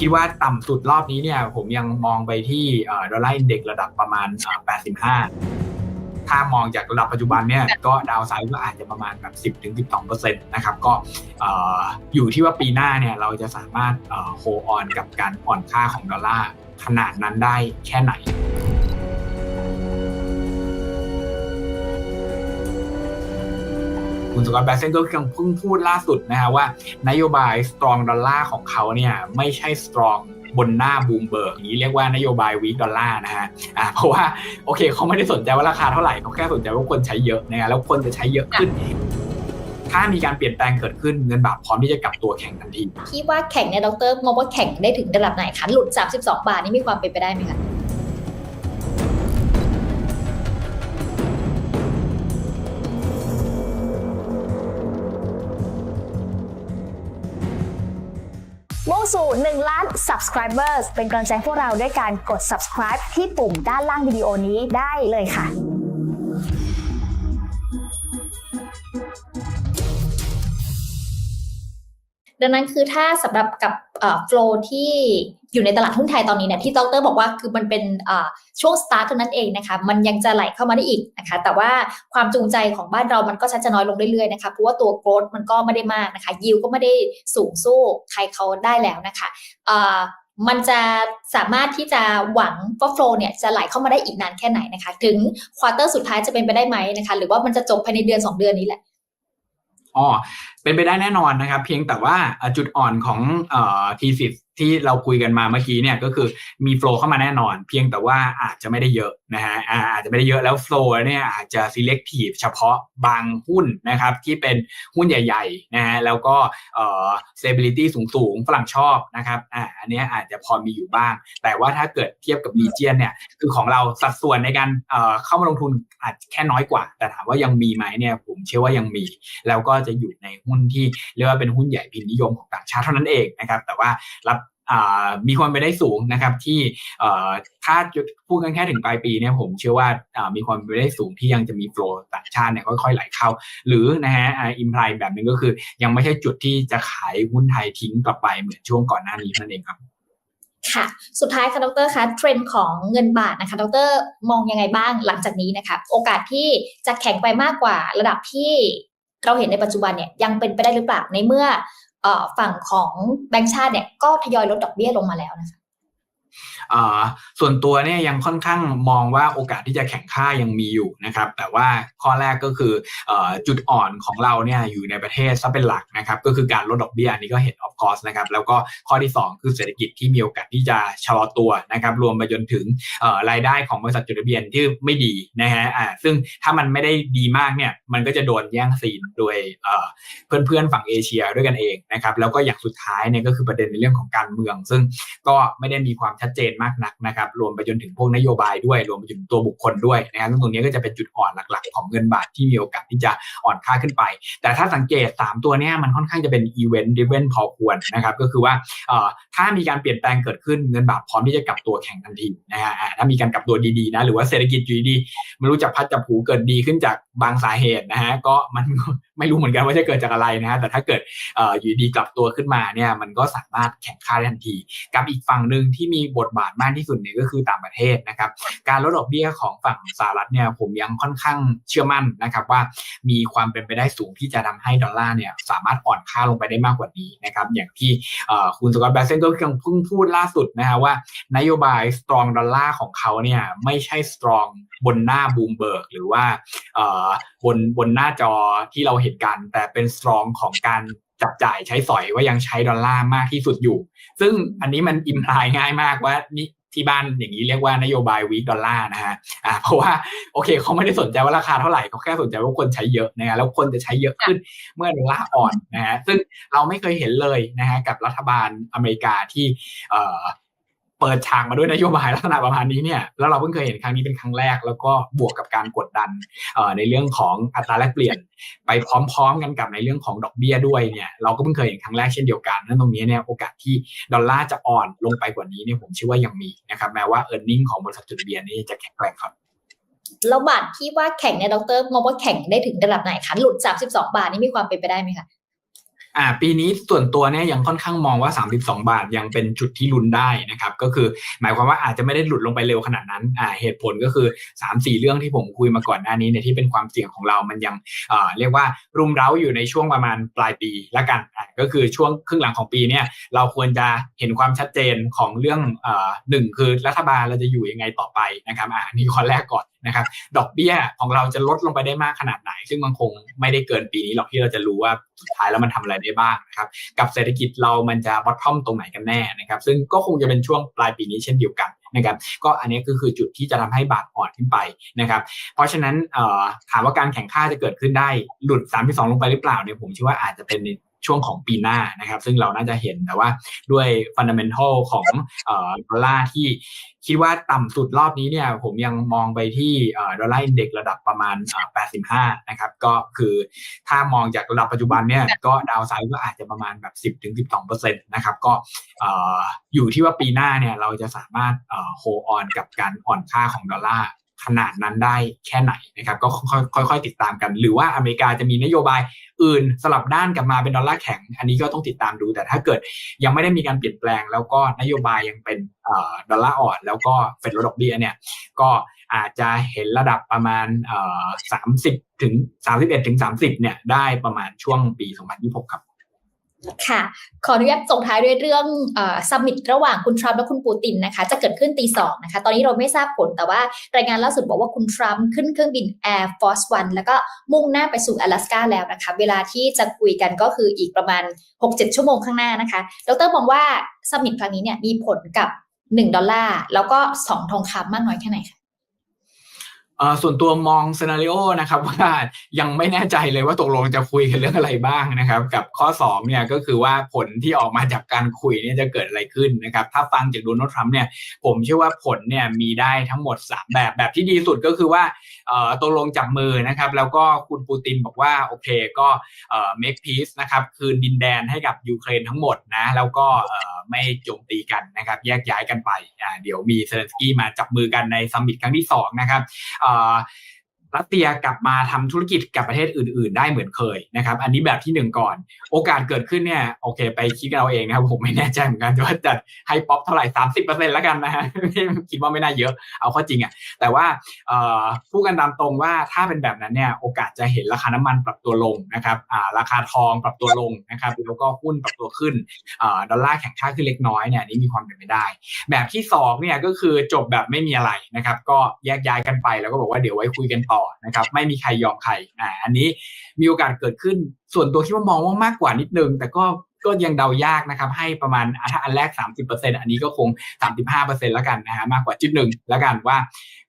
คิดว่าต่ำสุดรอบนี้เนี่ย ผมยังมองไปที่ดอลลาร์อินเด็กระดับประมาณ 85 ถ้ามองจากระดับปัจจุบันเนี่ย ก็ดาวไซด์ก็อาจจะประมาณแบบ 10-12%นะครับ ก็อยู่ที่ว่าปีหน้าเนี่ย เราจะสามารถโฮออนกับการอ่อนค่าของดอลลาร์ขนาดนั้นได้แค่ไหน คุณสกอตแบสเซนก็เพิ่งพูดล่าสุดนะฮะว่า นโยบาย strong ดอลลาร์ของเขาเนี่ยไม่ใช่ strong บนหน้าบูมเบิร์กนี้เรียกว่านโยบายวีดอลลาร์นะฮะอ่าเพราะว่าโอเคเขาไม่ได้สนใจว่าราคาเท่าไหร่เขาแค่สนใจว่าคนใช้เยอะนะฮะแล้วคนจะใช้เยอะขึ้น ถ้ามีการเปลี่ยนแปลงเกิดขึ้นเงินบาทพร้อมที่จะกลับตัวแข่งทันทีที่ว่าแข่งเนี่ยดรมองว่าแข่งได้ถึงระดับไหนคะหลุด 32 บาทนี่มีความเป็นไปได้ไหมคะ สู่ 1 ล้าน subscribers เป็นกำลังใจให้พวกเราด้วยการกด subscribe ที่ปุ่มด้านล่างวิดีโอนี้ได้เลยค่ะดังนั้นคือถ้าสำหรับกับ โฟล์ที่อยู่ในตลาดหุ้นไทยตอนนี้เนี่ยที่ดรบอกว่าคือมันเป็นช่วงสตาร์ทเท่านั้นเองนะคะมันยังจะไหลเข้ามาได้อีกนะคะแต่ว่าความจูงใจของบ้านเรามันก็ชัดจะน้อยลงเรื่อยๆนะคะเพราะว่าตัวโกรดมันก็ไม่ได้มากนะคะยิวก็ไม่ได้สูงสู้ใครเขาได้แล้วนะคะมันจะสามารถที่จะหวังว่าโฟล์เนี่ยจะไหลเข้ามาได้อีกนานแค่ไหนนะคะ ถึงควอเตอร์สุดท้ายจะเป็นไปได้ไหมนะคะ หรือว่ามันจะจบภายในเดือน 2 เดือนนี้แหละ อ๋อเป็นไปได้แน่นอนนะครับ เพียงแต่ว่าจุดอ่อนของทีสิ ที่เราคุยกันมาเมื่อกี้เนี่ยก็คือมีโฟล์เข้ามาแน่นอน เพียงแต่ว่าอาจจะไม่ได้เยอะนะฮะอาจจะไม่ได้เยอะแล้วโฟล์เนี่ยอาจจะ selective เฉพาะบางหุ้นนะครับที่เป็นหุ้นใหญ่ๆนะฮะแล้วก็เอ่อ stability สูงๆ ฝรั่งชอบนะครับอ่าอันนี้อาจจะพอมีอยู่บ้าง แต่ว่าถ้าเกิดเทียบกับ region เนี่ยคือของเราสัดส่วนในการเอ่อเข้ามาลงทุนอาจแค่น้อยกว่า แต่ถามว่ายังมีไหมเนี่ยผมเชื่อว่ายังมี แล้วก็จะอยู่ในหุ้นที่เรียกว่าเป็นหุ้นใหญ่พินนิยมของต่างชาติเท่านั้นเองนะครับแต่ว่ารับ มีความไปได้สูงนะครับที่ถ้าพูดกันแค่ถึงปลายปีเนี่ยผมเชื่อว่ามีความไปได้สูงที่ยังจะมีโฟล์ต่างชาติเนี่ยค่อยๆไหลเข้า หรือนะฮะอิมพลายแบบนึงก็คือ ยังไม่ใช่จุดที่จะขายหุ้นไทยทิ้งกลับไปเหมือนช่วงก่อนหน้านี้นั่นเองครับค่ะ สุดท้ายค่ะ ดรคะ เทรนด์ของเงินบาทนะคะ ดร มองยังไงบ้างหลังจากนี้นะคะ โอกาสที่จะแข็งไปมากกว่าระดับที่เราเห็นในปัจจุบันเนี่ยยังเป็นไปได้หรือเปล่า ในเมื่อ ฝั่งของแบงก์ชาติเนี่ยก็ทยอยลดดอกเบี้ยลงมาแล้วนะคะ ส่วนตัวเนี่ยยังค่อนข้างมองว่าโอกาสที่จะแข่งค่ายังมีอยู่นะครับ แต่ว่าข้อแรกก็คือจุดอ่อนของเราเนี่ยอยู่ในประเทศซะเป็นหลักนะครับ ก็คือการลดดอกเบี้ยนี้ก็เห็นออฟคอร์สนะครับ แล้วก็ข้อที่ 2 คือเศรษฐกิจที่มีโอกาสที่จะชะลอตัวนะครับ รวมไปจนถึงรายได้ของบริษัทจดทะเบียนที่ไม่ดีนะฮะซึ่งถ้ามันไม่ได้ดีมากเนี่ยมันก็จะโดนแย่งซีนโดยเพื่อนๆฝั่งเอเชียด้วยกันเองนะครับแล้วก็อย่างสุดท้ายเนี่ยก็คือประเด็นในเรื่องของการเมือง ซึ่งก็ไม่ได้มีความชัดเจนมากนักนะครับ รวมไปจนถึงพวกนโยบายด้วย รวมไปจนตัวบุคคลด้วยนะครับตรงนี้ก็จะเป็นจุดอ่อนหลักๆ ของเงินบาทที่มีโอกาสที่จะอ่อนค่าขึ้นไป แต่ถ้าสังเกต 3 ตัวนี้มันค่อนข้างจะเป็นอีเวนต์ดิเวนพอควรนะครับ ก็คือว่าถ้ามีการเปลี่ยนแปลงเกิดขึ้นเงินบาทพร้อมที่จะกลับตัวแข่งทันทีนะฮะถ้ามีการกลับตัวดีๆนะหรือว่าเศรษฐกิจอยู่ดีไม่รู้จักพัดจับผูเกิดดีขึ้นจากบางสาเหตุนะฮะก็มัน ไม่รู้เหมือนกันว่าจะเกิดจากอะไรนะฮะแต่ถ้าเกิดอยู่ดีกลับตัวขึ้นมาเนี่ยมันก็สามารถแข่งค่าได้ทันที กับอีกฝั่งหนึ่งที่มีบทบาทมากที่สุดเนี่ยก็คือต่างประเทศนะครับการลดดอกเบี้ยของฝั่งสหรัฐเนี่ยผมยังค่อนข้างเชื่อมั่นนะครับว่ามีความเป็นไปได้สูงที่จะทำให้ดอลลาร์เนี่ยสามารถอ่อนค่าลงไปได้มากกว่านี้นะครับอย่างที่คุณสกอตแบสเซนก็เพิ่งพูดล่าสุดนะฮะว่านโยบาย strong ดอลลาร์ของเขาเนี่ยไม่ใช่ strong บนหน้าบูมเบิร์กหรือว่าบนบนหน้าจอที่เราเห็นกัน แต่เป็น strong ของการจับจ่ายใช้สอยว่ายังใช้ดอลลาร์มากที่สุดอยู่ ซึ่งอันนี้มันอิมพลายง่ายมากว่านี่ที่บ้านอย่างนี้เรียกว่านโยบายวีคดอลลาร์นะฮะอ่าเพราะว่าโอเคเขาไม่ได้สนใจว่าราคาเท่าไหร่เขาแค่สนใจว่าคนใช้เยอะนะฮะแล้วคนจะใช้เยอะขึ้นเมื่อดอลลาร์อ่อนนะฮะซึ่งเราไม่เคยเห็นเลยนะฮะกับรัฐบาลอเมริกาที่เอ่อ เปิดฉากมาด้วยนโยบายลักษณะประมาณนี้เนี่ยแล้วเราเพิ่งเคยเห็นครั้งนี้เป็นครั้งแรก แล้วก็บวกกับการกดดันในเรื่องของอัตราแลกเปลี่ยน ไปพร้อมๆกันกับในเรื่องของดอกเบี้ยด้วยเนี่ยเราก็เพิ่งเคยเห็นครั้งแรกเช่นเดียวกันนั่นตรงนี้เนี่ยโอกาสที่ดอลลาร์จะอ่อนลงไปกว่านี้เนี่ยผมเชื่อว่ายังมีนะครับแม้ว่าเออร์เน็งของบริษัทจดทะเบียนนี่จะแข็งแกร่งครับแล้วบาทที่ว่าแข่งเนี่ยดรมองว่าแข่งได้ถึงระดับไหนคะหลุด32บาทนี่มีความเป็นไปได้ไหมคะ อ่าปีนี้ส่วนตัวเนี่ยยังค่อนข้างมองว่า 32 บาทยังเป็นจุดที่ลุ้นได้นะครับก็คือหมายความว่าอาจจะไม่ได้หลุดลงไปเร็วขนาดนั้นอ่าเหตุผลก็คือ 3-4 เรื่องที่ผมคุยมาก่อนหน้านี้เนี่ยที่เป็นความเสี่ยงของเรามันยังเอ่อเรียกว่ารุมเร้าอยู่ในช่วงประมาณปลายปีละกันอ่าก็คือช่วงครึ่งหลังของปีเนี่ยเราควรจะเห็นความชัดเจนของเรื่องเอ่อหนึ่งคือรัฐบาลเราจะอยู่ยังไงต่อไปนะครับอ่านี่ข้อแรกก่อน นะครับดอกเบี้ยของเราจะลดลงไปได้มากขนาดไหน ซึ่งมันคงไม่ได้เกินปีนี้หรอกที่เราจะรู้ว่าสุดท้ายแล้วมันทำอะไรได้บ้างนะครับกับเศรษฐกิจเรามันจะบอททอมตรงไหนกันแน่นะครับซึ่งก็คงจะเป็นช่วงปลายปีนี้เช่นเดียวกันนะครับก็อันนี้ก็คือจุดที่จะทำให้บาทอ่อนขึ้นไปนะครับเพราะฉะนั้นถามว่าการแข่งข้าจะเกิดขึ้นได้หลุด 32 ลงไปหรือเปล่าเนี่ยผมเชื่อว่าอาจจะเป็นใน ช่วงของปีหน้านะครับ ซึ่งเราน่าจะเห็นแต่ว่าด้วยฟันดัมเ n นทัลของเอ่อดอลลาร์ที่คิดว่าต่ำสุดรอบนี้เนี่ยผมยังมองไปที่เอ่อดอลลาร์อินเด็กระดับประมาณเอ่อ85 นะครับ ก็คือถ้ามองจากระดับปัจจุบันเนี่ยก็ดาวไซด์ก็อาจจะประมาณแบบ 10-12%นะครับ ก็เอ่ออยู่ที่ว่าปีหน้าเนี่ยเราจะสามารถเอ่อโฮออนกับการอ่อนค่าของดอลลาร์ ขนาดนั้นได้แค่ไหนนะครับก็ค่อยๆติดตามกัน หรือว่าอเมริกาจะมีนโยบายอื่นสลับด้านกลับมาเป็นดอลลาร์แข็ง อันนี้ก็ต้องติดตามดู แต่ถ้าเกิดยังไม่ได้มีการเปลี่ยนแปลง แล้วก็นโยบายยังเป็นอดอลลาร์อ่อน แล้วก็เฟดลดดอกเบี้ยเนี่ยก็อาจจะเห็นระดับประมาณเอ่อ30ถึง31ถึง30เนี่ยได้ประมาณช่วงปี2026ครับ ค่ะ ขออนุญาตส่งท้ายด้วยเรื่องซัมมิตระหว่างคุณทรัมป์และคุณปูตินนะคะ จะเกิดขึ้นตีสองนะคะ ตอนนี้เราไม่ทราบผลแต่ว่ารายงานล่าสุดบอกว่าคุณทรัมป์ขึ้นเครื่องบิน Air Force One แล้วก็มุ่งหน้าไปสู่阿拉斯กาแล้วนะคะ เวลาที่จะคุยกันก็คืออีกประมาณ 6-7 ชั่วโมงข้างหน้านะคะ ดรมองว่าซัมมิตครั้งนี้เนี่ยมีผลกับ 1 ดอลลาร์ แล้วก็ 2 ทองคำมากน้อยแค่ไหนคะ เอ่อ ส่วนตัวมองซีนารีโอนะครับว่ายังไม่แน่ใจเลยว่าตกลงจะคุยกันเรื่องอะไรบ้างนะครับ กับข้อ2เนี่ยก็คือว่าผลที่ออกมาจากการคุยเนี่ยจะเกิดอะไรขึ้นนะครับ ถ้าฟังจากโดนัลด์ทรัมป์เนี่ยผมเชื่อว่าผลเนี่ยมีได้ทั้งหมด 3 แบบแบบที่ดีสุดก็คือว่าตกลงจับมือนะครับ แล้วก็คุณปูตินบอกว่าโอเคก็เอ่อ make peace นะครับคืนดินแดนให้กับยูเครนทั้งหมดนะแล้วก็ไม่โจมตีกันนะครับแยกย้ายกันไปอ่าเดี๋ยวมีเซเลนสกี้มาจับมือกันในซัมมิตครั้งที่สองนะครับเอ่อ รัสเซียกลับมาทำธุรกิจกับประเทศอื่น ๆ ได้เหมือนเคยนะครับ อันนี้แบบที่หนึ่งก่อน โอกาสเกิดขึ้นเนี่ยโอเคไปคิดกันเอาเองนะครับ ผมไม่แน่ใจเหมือนกันว่าจะให้ป๊อปเท่าไหร่สามสิบเปอร์เซ็นต์แล้วกันนะฮะคิดว่าไม่น่าเยอะเอาข้อจริงอะ่ะแต่ว่าเอ่อพูดกันตามตรงว่าถ้าเป็นแบบนั้นเนี่ยโอกาสจะเห็นราคาน้ำมันปรับตัวลงนะครับราคาทองปรับตัวลงนะครับแล้วก็หุ้นปรับตัวขึ้นอดอลลาร์แข็งค่าขึ้นเล็กน้อยเนี่ยนนี่มีความเป็นไปได้ แบบที่สองเนี่ยก็คือจบแบบไม่มีอะไรนะครับ ก็แยกย้ายกันไปแล้วก็บอกว่าเดี๋ยวไว้คุยกันต่อนะครับไม่มีใครยอมใครอ่าอันนี้มีโอกาสเกิดขึ้นส่วนตัวคิดว่ามองว่ามากกว่านิดนึง แต่ก็ก็ยังเดายากนะครับ ให้ประมาณถ้าอันแรก 30%อันนี้ก็คง 35%แล้วกันนะฮะมากกว่าจุดหนึ่งแล้วกันว่า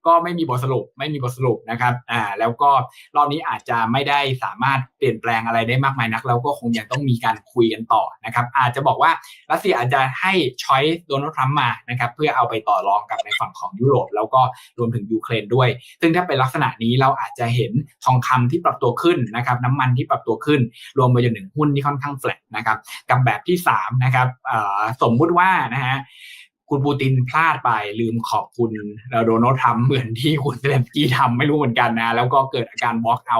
ก็ไม่มีบทสรุปไม่มีบทสรุปนะครับอ่าแล้วก็รอบนี้อาจจะไม่ได้สามารถเปลี่ยนแปลงอะไรได้มากมายนักแล้วก็คงยังต้องมีการคุยกันต่อนะครับ อาจจะบอกว่ารัสเซียอาจจะให้ช้อยโดนัลด์ทรัมป์มานะครับเพื่อเอาไปต่อรองกับในฝั่งของยุโรป แล้วก็รวมถึงยูเครนด้วย ซึ่งถ้าเป็นลักษณะนี้เราอาจจะเห็นทองคำที่ปรับตัวขึ้นนะครับน้ำมันที่ปรับตัวขึ้น รวมไปจนถึงหุ้นที่ค่อนข้างแฟลตนะครับกับแบบที่3นะครับสมมุติว่านะฮะ คุณปูตินพลาดไปลืมขอบคุณโดนัลด์ทรัมป์เหมือนที่คุณเซเลนสกี้ทำไม่รู้เหมือนกันนะ แล้วก็เกิดอาการบล็อกเอา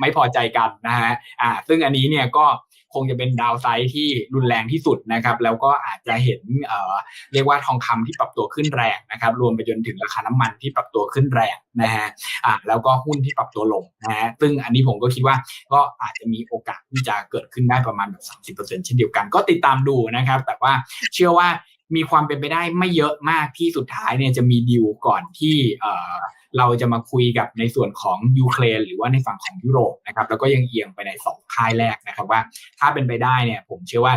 ไม่พอใจกันนะฮะอ่าซึ่งอันนี้เนี่ยก็คงจะเป็นดาวไซด์ที่รุนแรงที่สุดนะครับ แล้วก็อาจจะเห็นเอ่อเรียกว่าทองคำที่ปรับตัวขึ้นแรงนะครับ รวมไปจนถึงราคาน้ำมันที่ปรับตัวขึ้นแรงนะฮะอ่าแล้วก็หุ้นที่ปรับตัวลงนะฮะซึ่งอันนี้ผมก็คิดว่าก็อาจจะมีโอกาสที่จะเกิดขึ้นได้ประมาณแบบ30%เช่นเดียวกัน ก็ติดตามดูนะครับ แต่ว่าเชื่อว่า มีความเป็นไปได้ไม่เยอะมากที่สุดท้ายเนี่ยจะมีดีลก่อนที่เอ่อเราจะมาคุยกับในส่วนของยูเครนหรือว่าในฝั่งของยุโรปนะครับแล้วก็ยังเอียงไปในสองค่ายแรกนะครับว่าถ้าเป็นไปได้เนี่ยผมเชื่อว่า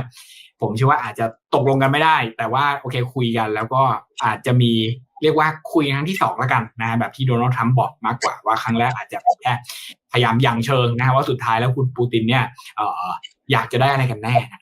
ผมเชื่อว่าอาจจะตกลงกันไม่ได้ แต่ว่าโอเคคุยกันแล้วก็อาจจะมีเรียกว่าคุยครั้งที่สองแล้วกันนะแบบที่โดนัลด์ทรัมป์บอกมากกว่าว่าครั้งแรกอาจจะแค่พยายามยังเชิงนะว่าสุดท้ายแล้วคุณปูตินเนี่ยเอ่ออยากจะได้อะไรกันแน่นะ